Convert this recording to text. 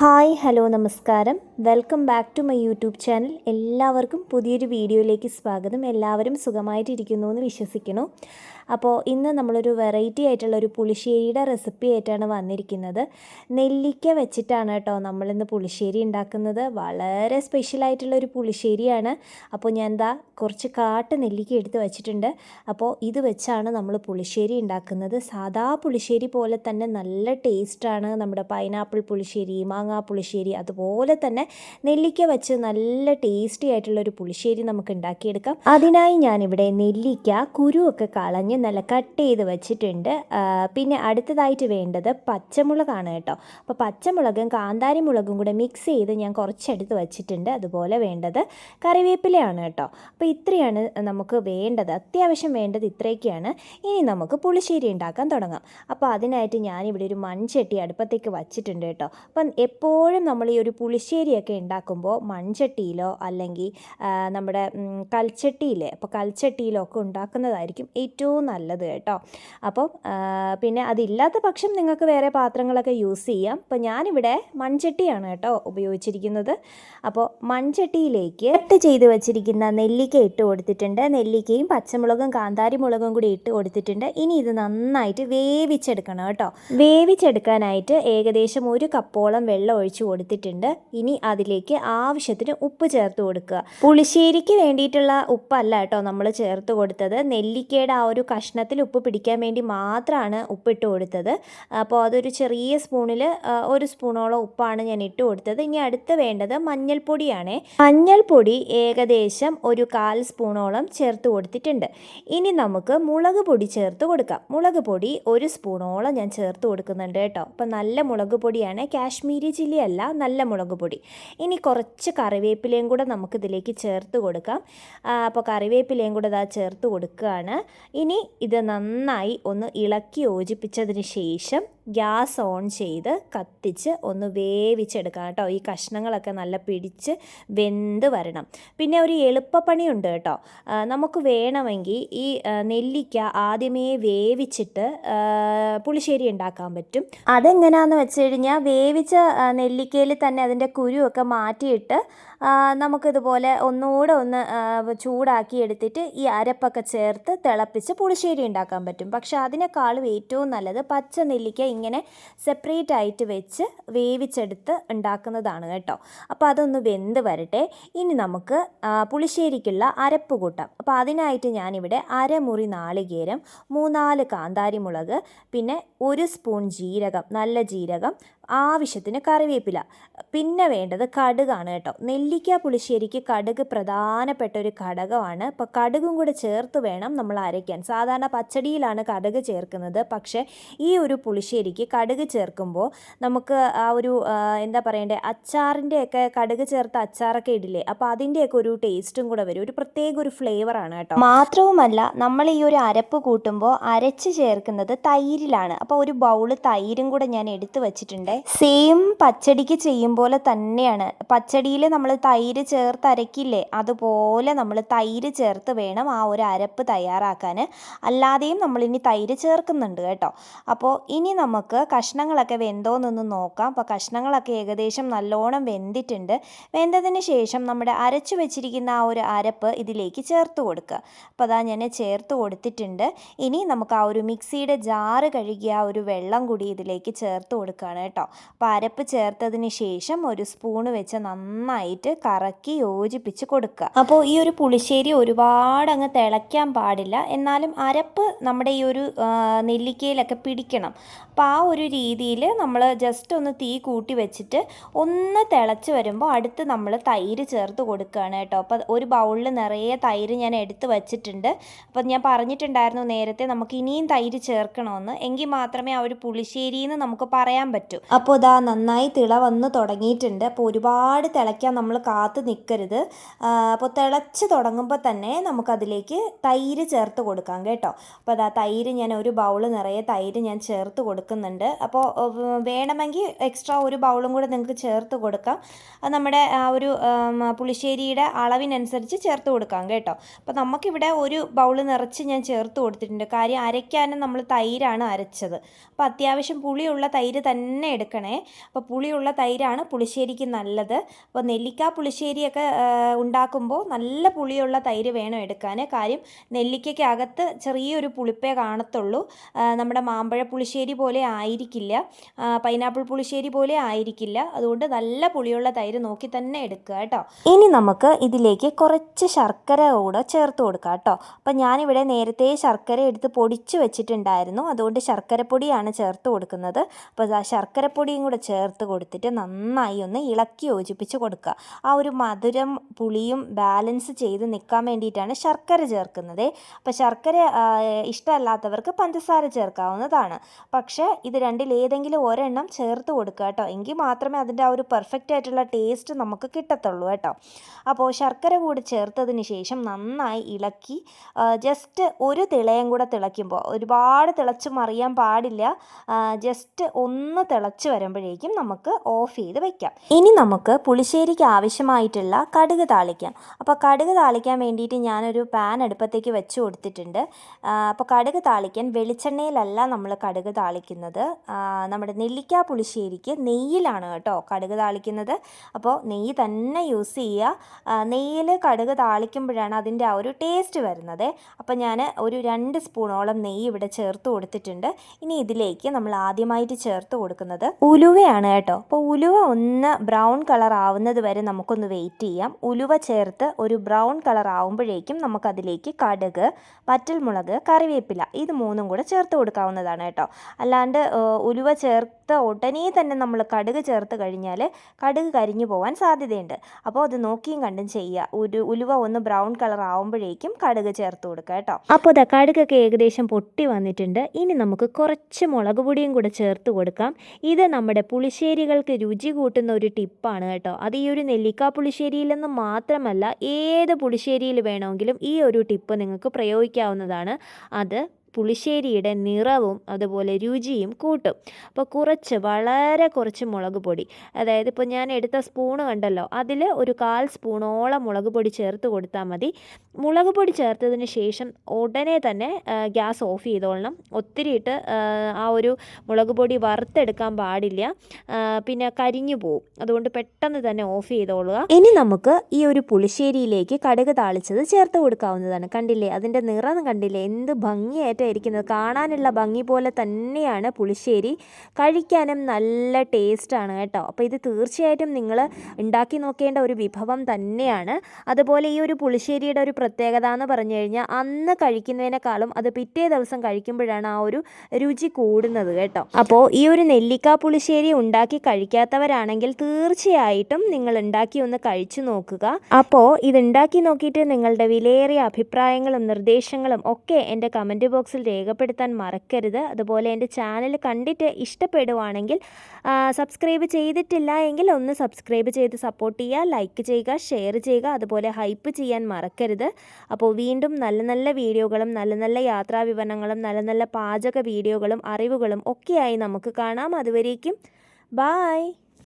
Hi hello നമസ്കാരം. Welcome back to my YouTube channel. എല്ലാവർക്കും പുതിയൊരു വീഡിയോയിലേക്ക് സ്വാഗതം. എല്ലാവരും സുഖമായിട്ടിരിക്കുന്നു എന്ന് വിശ്വസിക്കുന്നു. അപ്പോൾ ഇന്ന് നമ്മളൊരു വെറൈറ്റി ആയിട്ടുള്ള ഒരു പുളിശ്ശേരിയുടെ റെസിപ്പി ആയിട്ടാണ് വന്നിരിക്കുന്നത്. നെല്ലിക്ക വെച്ചിട്ടാണ് കേട്ടോ നമ്മളിന്ന് പുളിശ്ശേരി ഉണ്ടാക്കുന്നത്. വളരെ സ്പെഷ്യൽ ആയിട്ടുള്ള ഒരു പുളിശ്ശേരിയാണ്. അപ്പോൾ ഞാൻ എന്താ കുറച്ച് കാട്ട് നെല്ലിക്ക എടുത്ത് വെച്ചിട്ടുണ്ട്. അപ്പോൾ ഇത് വെച്ചാണ് നമ്മൾ പുളിശ്ശേരി ഉണ്ടാക്കുന്നത്. സാധാ പുളിശ്ശേരി പോലെ തന്നെ നല്ല ടേസ്റ്റാണ് നമ്മുടെ പൈനാപ്പിൾ പുളിശ്ശേരി മാങ്ങാ പുളിശ്ശേരി അതുപോലെ തന്നെ നെല്ലിക്ക വെച്ച് നല്ല ടേസ്റ്റി ആയിട്ടുള്ള ഒരു പുളിശ്ശേരി നമുക്ക് ഉണ്ടാക്കിയെടുക്കാം. അതിനായി ഞാനിവിടെ നെല്ലിക്ക കുരുവൊക്കെ കളഞ്ഞ് നല്ല കട്ട് ചെയ്ത് വെച്ചിട്ടുണ്ട്. പിന്നെ അടുത്തതായിട്ട് വേണ്ടത് പച്ചമുളകാണ് കേട്ടോ. അപ്പോൾ പച്ചമുളകും കാന്താരി മുളകും കൂടെ മിക്സ് ചെയ്ത് ഞാൻ കുറച്ചെടുത്ത് വെച്ചിട്ടുണ്ട്. അതുപോലെ വേണ്ടത് കറിവേപ്പിലയാണ് കേട്ടോ. അപ്പോൾ ഇത്രയാണ് നമുക്ക് വേണ്ടത്. അത്യാവശ്യം വേണ്ടത് ഇത്രയൊക്കെയാണ്. ഇനി നമുക്ക് പുളിശ്ശേരി ഉണ്ടാക്കാൻ തുടങ്ങാം. അപ്പോൾ അതിനായിട്ട് ഞാനിവിടെ ഒരു മൺചട്ടി അടുപ്പത്തേക്ക് വച്ചിട്ടുണ്ട് കേട്ടോ. അപ്പം എപ്പോഴും നമ്മൾ ഈ ഒരു പുളിശ്ശേരിയൊക്കെ ഉണ്ടാക്കുമ്പോൾ മൺചട്ടിയിലോ അല്ലെങ്കിൽ നമ്മുടെ കൽച്ചട്ടിയിൽ അപ്പോൾ കൽച്ചട്ടിയിലോ ഒക്കെ ഉണ്ടാക്കുന്നതായിരിക്കും ഏറ്റവും നല്ലത് കേട്ടോ. അപ്പോൾ പിന്നെ അതില്ലാത്ത പക്ഷം നിങ്ങൾക്ക് വേറെ പാത്രങ്ങളൊക്കെ യൂസ് ചെയ്യാം. അപ്പോൾ ഞാനിവിടെ മൺചട്ടിയാണ് കേട്ടോ ഉപയോഗിച്ചിരിക്കുന്നത്. അപ്പോൾ മൺചട്ടിയിലേക്ക് കട്ട് ചെയ്ത് വെച്ചിരിക്കുന്ന നെല്ലിക്ക ഇട്ട് കൊടുത്തിട്ടുണ്ട്. നെല്ലിക്കയും പച്ചമുളകും കാന്താരിമുളകും കൂടി ഇട്ട് കൊടുത്തിട്ടുണ്ട്. ഇനി ഇത് നന്നായിട്ട് വേവിച്ചെടുക്കണം കേട്ടോ. വേവിച്ചെടുക്കാനായിട്ട് ഏകദേശം ഒരു കപ്പോളം വെള്ളം ഒഴിച്ച് കൊടുത്തിട്ടുണ്ട്. ഇനി അതിലേക്ക് ആവശ്യത്തിന് ഉപ്പ് ചേർത്ത് കൊടുക്കുക. പുളിശ്ശേരിക്ക് വേണ്ടിയിട്ടുള്ള ഉപ്പല്ല കേട്ടോ നമ്മൾ ചേർത്ത് കൊടുത്തത്. നെല്ലിക്കയുടെ ആ ഒരു കഷ്ണത്തിൽ ഉപ്പ് പിടിക്കാൻ വേണ്ടി മാത്രമാണ് ഉപ്പിട്ട് കൊടുത്തത്. അപ്പോൾ അതൊരു ചെറിയ സ്പൂണിൽ ഒരു സ്പൂണോളം ഉപ്പാണ് ഞാൻ ഇട്ട് കൊടുത്തത്. ഇനി അടുത്ത് വേണ്ടത് മഞ്ഞൾപ്പൊടിയാണ്. മഞ്ഞൾപ്പൊടി ഏകദേശം ഒരു കാൽ സ്പൂണോളം ചേർത്ത് കൊടുത്തിട്ടുണ്ട്. ഇനി നമുക്ക് മുളക് പൊടി ചേർത്ത് കൊടുക്കാം. മുളക് പൊടി ഒരു സ്പൂണോളം ഞാൻ ചേർത്ത് കൊടുക്കുന്നുണ്ട് കേട്ടോ. അപ്പം നല്ല മുളക് പൊടിയാണ്. കാശ്മീരി ചില്ലി അല്ല നല്ല മുളക് പൊടി. ഇനി കുറച്ച് കറിവേപ്പിലയും കൂടെ നമുക്കിതിലേക്ക് ചേർത്ത് കൊടുക്കാം. അപ്പോൾ കറിവേപ്പിലയും കൂടെ ഇതാ ചേർത്ത് കൊടുക്കുകയാണ്. ഇനി ഇത് നന്നായി ഒന്ന് ഇളക്കി യോജിപ്പിച്ചതിന് ശേഷം ഗ്യാസ് ഓൺ ചെയ്ത് കത്തിച്ച് ഒന്ന് വേവിച്ചെടുക്കണം കേട്ടോ. ഈ കഷ്ണങ്ങളൊക്കെ നല്ല പിടിച്ച് വെന്ത് വരണം. പിന്നെ ഒരു എളുപ്പപ്പണിയുണ്ട് കേട്ടോ. നമുക്ക് വേണമെങ്കിൽ ഈ നെല്ലിക്ക ആദ്യമേ വേവിച്ചിട്ട് പുളിശ്ശേരി ഉണ്ടാക്കാൻ പറ്റും. അതെങ്ങനെയാണെന്ന് വെച്ച് കഴിഞ്ഞാൽ വേവിച്ച നെല്ലിക്കയിൽ തന്നെ അതിന്റെ കുരുവൊക്കെ മാറ്റിയിട്ട് നമുക്കിതുപോലെ ഒന്നുകൂടെ ഒന്ന് ചൂടാക്കി എടുത്തിട്ട് ഈ അരപ്പൊക്കെ ചേർത്ത് തിളപ്പിച്ച് പുളിശ്ശേരി ഉണ്ടാക്കാൻ പറ്റും. പക്ഷെ അതിനേക്കാളും ഏറ്റവും നല്ലത് പച്ച നെല്ലിക്ക ഇങ്ങനെ സെപ്പറേറ്റ് ആയിട്ട് വെച്ച് വേവിച്ചെടുത്ത് ഉണ്ടാക്കുന്നതാണ് കേട്ടോ. അപ്പോൾ അതൊന്ന് വെന്ത് വരട്ടെ. ഇനി നമുക്ക് പുളിശ്ശേരിക്കുള്ള അരപ്പ് കൂട്ടാം. അപ്പോൾ അതിനായിട്ട് ഞാനിവിടെ അരമുറി നാളികേരം മൂന്നാൽ കാന്താരി മുളക് പിന്നെ ഒരു സ്പൂൺ ജീരകം നല്ല ജീരകം ആവശ്യത്തിന് കറിവേപ്പില. പിന്നെ വേണ്ടത് കടുകാണ് കേട്ടോ. നെല്ലിക്ക പുളിശ്ശേരിക്ക് കടുക് പ്രധാനപ്പെട്ട ഒരു ഘടകമാണ്. അപ്പോൾ കടുകും കൂടെ ചേർത്ത് വേണം നമ്മൾ അരയ്ക്കാൻ. സാധാരണ പച്ചടിയിലാണ് കടുക് ചേർക്കുന്നത്. പക്ഷേ ഈ ഒരു പുളിശ്ശേരിക്ക് കടുക് ചേർക്കുമ്പോൾ നമുക്ക് ആ ഒരു എന്താ പറയണ്ടേ അച്ചാറിന്റെയൊക്കെ കടുക് ചേർത്ത് അച്ചാറൊക്കെ ഇടില്ലേ? അപ്പോൾ അതിന്റെയൊക്കെ ഒരു ടേസ്റ്റും കൂടെ വരും. ഒരു പ്രത്യേക ഒരു ഫ്ലേവറാണ് കേട്ടോ. മാത്രവുമല്ല നമ്മൾ ഈ ഒരു അരപ്പ് കൂട്ടുമ്പോൾ അരച്ച് ചേർക്കുന്നത് തൈരിലാണ്. അപ്പോൾ ഒരു ബൗൾ തൈരും കൂടെ ഞാൻ എടുത്ത് വെച്ചിട്ടുണ്ട്. സെയിം പച്ചടിക്ക് ചെയ്യും പോലെ തന്നെയാണ്. പച്ചടിയിൽ നമ്മൾ തൈര് ചേർത്ത് അരക്കില്ലേ അതുപോലെ നമ്മൾ തൈര് ചേർത്ത് വേണം ആ ഒരു അരപ്പ് തയ്യാറാക്കാൻ അല്ലാതെയും നമ്മൾ ഇനി തൈര് ചേർക്കുന്നുണ്ട് കേട്ടോ. അപ്പോൾ ഇനി നമുക്ക് കഷ്ണങ്ങളൊക്കെ വെന്തോന്നൊന്ന് നോക്കാം. അപ്പോൾ കഷ്ണങ്ങളൊക്കെ ഏകദേശം നല്ലോണം വെന്തിട്ടുണ്ട്. വെന്തതിന് ശേഷം നമ്മുടെ അരച്ചു വെച്ചിരിക്കുന്ന ആ ഒരു അരപ്പ് ഇതിലേക്ക് ചേർത്ത് കൊടുക്കുക. അപ്പോൾ അതാ ഞാൻ ചേർത്ത് കൊടുത്തിട്ടുണ്ട്. ഇനി നമുക്ക് ആ ഒരു മിക്സിയുടെ ജാറ് കഴുകിയ ആ ഒരു വെള്ളം കൂടി ഇതിലേക്ക് ചേർത്ത് കൊടുക്കുകയാണ് കേട്ടോ. അപ്പോൾ അരപ്പ് ചേർത്തതിന് ശേഷം ഒരു സ്പൂണ് വെച്ച് നന്നായിട്ട് കറക്കി യോജിപ്പിച്ച് കൊടുക്കുക. അപ്പോൾ ഈ ഒരു പുളിശ്ശേരി ഒരുപാട് അങ്ങ് തിളയ്ക്കാൻ പാടില്ല. എന്നാലും അരപ്പ് നമ്മുടെ ഈ ഒരു നെല്ലിക്കയിലൊക്കെ പിടിക്കണം. അപ്പോൾ ആ ഒരു രീതിയിൽ നമ്മൾ ജസ്റ്റ് ഒന്ന് തീ കൂട്ടി വെച്ചിട്ട് ഒന്ന് തിളച്ച് വരുമ്പോൾ അടുത്ത് നമ്മൾ തൈര് ചേർത്ത് കൊടുക്കുകയാണ് കേട്ടോ. അപ്പോൾ ഒരു ബൗളിൽ നിറയെ തൈര് ഞാൻ എടുത്ത് വച്ചിട്ടുണ്ട്. അപ്പോൾ ഞാൻ പറഞ്ഞിട്ടുണ്ടായിരുന്നു നേരത്തെ നമുക്ക് ഇനിയും തൈര് ചേർക്കണമെന്ന് എങ്കിൽ മാത്രമേ ആ ഒരു പുളിശ്ശേരിയെന്ന് നമുക്ക് പറയാൻ പറ്റൂ. അപ്പോൾ ഇതാ നന്നായി തിള വന്ന് തുടങ്ങിയിട്ടുണ്ട്. അപ്പോൾ ഒരുപാട് തിളയ്ക്കാൻ നമ്മൾ കാത്ത് നിൽക്കരുത് അപ്പോൾ തിളച്ച് തുടങ്ങുമ്പോൾ തന്നെ നമുക്കതിലേക്ക് തൈര് ചേർത്ത് കൊടുക്കാം കേട്ടോ. അപ്പോൾ അതാ തൈര് ഞാൻ ഒരു ബൗൾ നിറയെ തൈര് ഞാൻ ചേർത്ത് കൊടുക്കുന്നുണ്ട്. അപ്പോൾ വേണമെങ്കിൽ എക്സ്ട്രാ ഒരു ബൗളും കൂടെ നിങ്ങൾക്ക് ചേർത്ത് കൊടുക്കാം. അത് നമ്മുടെ ആ ഒരു പുളിശ്ശേരിയുടെ അളവിനനുസരിച്ച് ചേർത്ത് കൊടുക്കാം കേട്ടോ. അപ്പോൾ നമുക്കിവിടെ ഒരു ബൗൾ നിറച്ച് ഞാൻ ചേർത്ത് കൊടുത്തിട്ടുണ്ട്. കാര്യം അരയ്ക്കാനും നമ്മൾ തൈരാണ് അരച്ചത്. അപ്പോൾ അത്യാവശ്യം പുളിയുള്ള തൈര് തന്നെ എടുക്കണേ. അപ്പോൾ പുളിയുള്ള തൈരാണ് പുളിശ്ശേരിക്ക് നല്ലത്. അപ്പോൾ നെല്ലിക്ക പുളിശ്ശേരിയൊക്കെ ഉണ്ടാക്കുമ്പോൾ നല്ല പുളിയുള്ള തൈര് വേണം എടുക്കാൻ കാര്യം നെല്ലിക്കയ്ക്കകത്ത് ചെറിയൊരു പുളിപ്പേ കാണത്തുള്ളൂ. നമ്മുടെ മാമ്പഴ പുളിശ്ശേരി പോലെ ആയിരിക്കില്ല. പൈനാപ്പിൾ പുളിശ്ശേരി പോലെ ആയിരിക്കില്ല. അതുകൊണ്ട് നല്ല പുളിയുള്ള തൈര് നോക്കി തന്നെ എടുക്കുക കേട്ടോ. ഇനി നമുക്ക് ഇതിലേക്ക് കുറച്ച് ശർക്കര കൂടെ ചേർത്ത് കൊടുക്കാം കേട്ടോ. അപ്പം ഞാനിവിടെ നേരത്തെ ശർക്കര എടുത്ത് പൊടിച്ച് വെച്ചിട്ടുണ്ടായിരുന്നു. അതുകൊണ്ട് ശർക്കരപ്പൊടിയാണ് ചേർത്ത് കൊടുക്കുന്നത്. അപ്പോൾ ആ ശർക്കരപ്പൊടിയും കൂടെ ചേർത്ത് കൊടുത്തിട്ട് നന്നായി ഒന്ന് ഇളക്കി യോജിപ്പിച്ച് കൊടുക്കുക. ആ ഒരു മധുരം പുളിയും ബാലൻസ് ചെയ്ത് നിൽക്കാൻ വേണ്ടിയിട്ടാണ് ശർക്കര ചേർക്കുന്നത്. അപ്പോൾ ശർക്കര ഇഷ്ടമല്ലാത്തവർക്ക് പഞ്ചസാര ചേർക്കാവുന്നതാണ്. പക്ഷേ ഇത് രണ്ടിൽ ഏതെങ്കിലും ഒരെണ്ണം ചേർത്ത് കൊടുക്കുക കേട്ടോ. എങ്കിൽ മാത്രമേ അതിന്റെ ആ ഒരു പെർഫെക്റ്റ് ആയിട്ടുള്ള ടേസ്റ്റ് നമുക്ക് കിട്ടത്തുള്ളൂ കേട്ടോ. അപ്പോൾ ശർക്കര കൂടി ചേർത്തതിന് ശേഷം നന്നായി ഇളക്കി ജസ്റ്റ് ഒരു തിളയും കൂടെ തിളയ്ക്കുമ്പോൾ ഒരുപാട് തിളച്ച് മറിയാൻ പാടില്ല. ജസ്റ്റ് ഒന്ന് തിളച്ച് വരുമ്പോഴേക്കും നമുക്ക് ഓഫ് ചെയ്ത് വെക്കാം. ഇനി നമുക്ക് പുളിശ്ശേരിക്ക് ആവശ്യമായിട്ടുള്ള കടുക് താളിക്കാം. അപ്പോൾ കടുക് താളിക്കാൻ വേണ്ടിയിട്ട് ഞാനൊരു പാൻ അടുപ്പത്തേക്ക് വെച്ച് കൊടുത്തിട്ടുണ്ട്. അപ്പോൾ കടുക് താളിക്കാൻ വെളിച്ചെണ്ണയിലല്ല നമ്മൾ കടുക് താളിക്കുന്നത്. നമ്മുടെ നെല്ലിക്ക പുളിശ്ശേരിക്ക് നെയ്യിലാണ് കേട്ടോ കടുക് താളിക്കുന്നത്. അപ്പോൾ നെയ്യ് തന്നെ യൂസ് ചെയ്യുക. നെയ്യിൽ കടുക് താളിക്കുമ്പോഴാണ് അതിന്റെ ആ ഒരു ടേസ്റ്റ് വരുന്നത്. അപ്പോൾ ഞാൻ ഒരു രണ്ട് സ്പൂണോളം നെയ്യ് ഇവിടെ ചേർത്ത് കൊടുത്തിട്ടുണ്ട്. ഇനി ഇതിലേക്ക് നമ്മൾ ആദ്യമായിട്ട് ചേർത്ത് കൊടുക്കുന്നത് ഉലുവയാണ് കേട്ടോ. അപ്പോൾ ഉലുവ ഒന്ന് ബ്രൗൺ കളർ ആവുന്നത് വരെ നമുക്കൊന്ന് വെയിറ്റ് ചെയ്യാം. ഉലുവ ചേർത്ത് ഒരു ബ്രൗൺ കളർ ആവുമ്പോഴേക്കും നമുക്കതിലേക്ക് കടുക് വറ്റൽമുളക് കറിവേപ്പില ഇത് മൂന്നും കൂടെ ചേർത്ത് കൊടുക്കാവുന്നതാണ് കേട്ടോ. അല്ലാണ്ട് ഉലുവ ചേർത്ത് ഉടനെ തന്നെ നമ്മൾ കടുക് ചേർത്ത് കഴിഞ്ഞാൽ കടുക് കരിഞ്ഞു പോകാൻ സാധ്യതയുണ്ട്. അപ്പോൾ അത് നോക്കിയും കണ്ടും ചെയ്യുക. ഒരു ഉലുവ ഒന്ന് ബ്രൗൺ കളർ ആവുമ്പോഴേക്കും കടുക് ചേർത്ത് കൊടുക്കുക കേട്ടോ. അപ്പോൾ ഇതാ കടുകൊക്കെ ഏകദേശം പൊട്ടി വന്നിട്ടുണ്ട്. ഇനി നമുക്ക് കുറച്ച് മുളക് പൊടിയും കൂടെ ചേർത്ത് കൊടുക്കാം. ഇത് നമ്മുടെ പുളിശ്ശേരികൾക്ക് രുചി കൂട്ടുന്ന ഒരു ടിപ്പാണ് കേട്ടോ. അത് ഈ ഒരു നെല്ലിക്ക പുളിശ്ശേരിയിൽ നിന്ന് മാത്രമല്ല ഏത് പുളിശ്ശേരിയിൽ വേണമെങ്കിലും ഈ ഒരു ടിപ്പ് നിങ്ങൾക്ക് പ്രയോഗിക്കാവുന്നതാണ്. അത് പുളിശ്ശേരിയുടെ നിറവും അതുപോലെ രുചിയും കൂട്ടും. അപ്പോൾ കുറച്ച് വളരെ കുറച്ച് മുളക് പൊടി. അതായത് ഇപ്പോൾ ഞാൻ എടുത്ത സ്പൂണ് കണ്ടല്ലോ അതിൽ ഒരു കാൽ സ്പൂണോളം മുളക് പൊടി ചേർത്ത് കൊടുത്താൽ മതി. മുളക് പൊടി ചേർത്തതിന് ശേഷം ഉടനെ തന്നെ ഗ്യാസ് ഓഫ് ചെയ്തോളണം. ഒത്തിരിയിട്ട് ആ, ഒരു മുളക് പൊടി വറുത്തെടുക്കാൻ പാടില്ല. പിന്നെ കരിഞ്ഞു പോവും. അതുകൊണ്ട് പെട്ടെന്ന് തന്നെ ഓഫ് ചെയ്തോളുക. ഇനി നമുക്ക് ഈ ഒരു പുളിശ്ശേരിയിലേക്ക് കടുക് താളിച്ചത് ചേർത്ത് കൊടുക്കാവുന്നതാണ്. കണ്ടില്ലേ? അതിന്റെ നിറം കണ്ടില്ലേ? എന്ത് ഭംഗിയായിട്ടാണ് ഇരിക്കുന്നത് കാണാനുള്ള ഭംഗി പോലെ തന്നെയാണ് പുളിശ്ശേരി. കഴിക്കാനും നല്ല ടേസ്റ്റാണ് കേട്ടോ. അപ്പോൾ ഇത് തീർച്ചയായിട്ടും നിങ്ങൾ ഉണ്ടാക്കി നോക്കേണ്ട ഒരു വിഭവം തന്നെയാണ്. അതുപോലെ ഈ ഒരു പുളിശ്ശേരിയുടെ ഒരു പ്രത്യേകത എന്ന് പറഞ്ഞു കഴിഞ്ഞാൽ അന്ന് കഴിക്കുന്നതിനേക്കാളും അത് പിറ്റേ ദിവസം കഴിക്കുമ്പോഴാണ് ആ ഒരു രുചി കൂടുന്നത് കേട്ടോ. അപ്പോൾ ഈ ഒരു നെല്ലിക്ക പുളിശ്ശേരി ഉണ്ടാക്കി കഴിക്കാത്തവരാണെങ്കിൽ തീർച്ചയായിട്ടും നിങ്ങൾ ഉണ്ടാക്കി ഒന്ന് കഴിച്ചു നോക്കുക. അപ്പോൾ ഇത് ഉണ്ടാക്കി നോക്കിയിട്ട് നിങ്ങളുടെ വിലയേറിയ അഭിപ്രായങ്ങളും നിർദ്ദേശങ്ങളും ഒക്കെ എന്റെ കമന്റ് ബോക്സിൽ രേഖപ്പെടുത്താൻ മറക്കരുത്. അതുപോലെ എന്റെ ചാനൽ കണ്ടിട്ട് ഇഷ്ടപ്പെടുവാണെങ്കിൽ സബ്സ്ക്രൈബ് ചെയ്തിട്ടില്ല എങ്കിൽ ഒന്ന് സബ്സ്ക്രൈബ് ചെയ്ത് സപ്പോർട്ട് ചെയ്യുക ലൈക്ക് ചെയ്യുക ഷെയർ ചെയ്യുക അതുപോലെ ഹൈപ്പ് ചെയ്യാൻ മറക്കരുത്. അപ്പോൾ വീണ്ടും നല്ല നല്ല വീഡിയോകളും നല്ല നല്ല യാത്രാ വിവരണങ്ങളും നല്ല നല്ല പാചക വീഡിയോകളും അറിവുകളും ഒക്കെയായി നമുക്ക് കാണാം. അതുവരേക്കും ബായ്.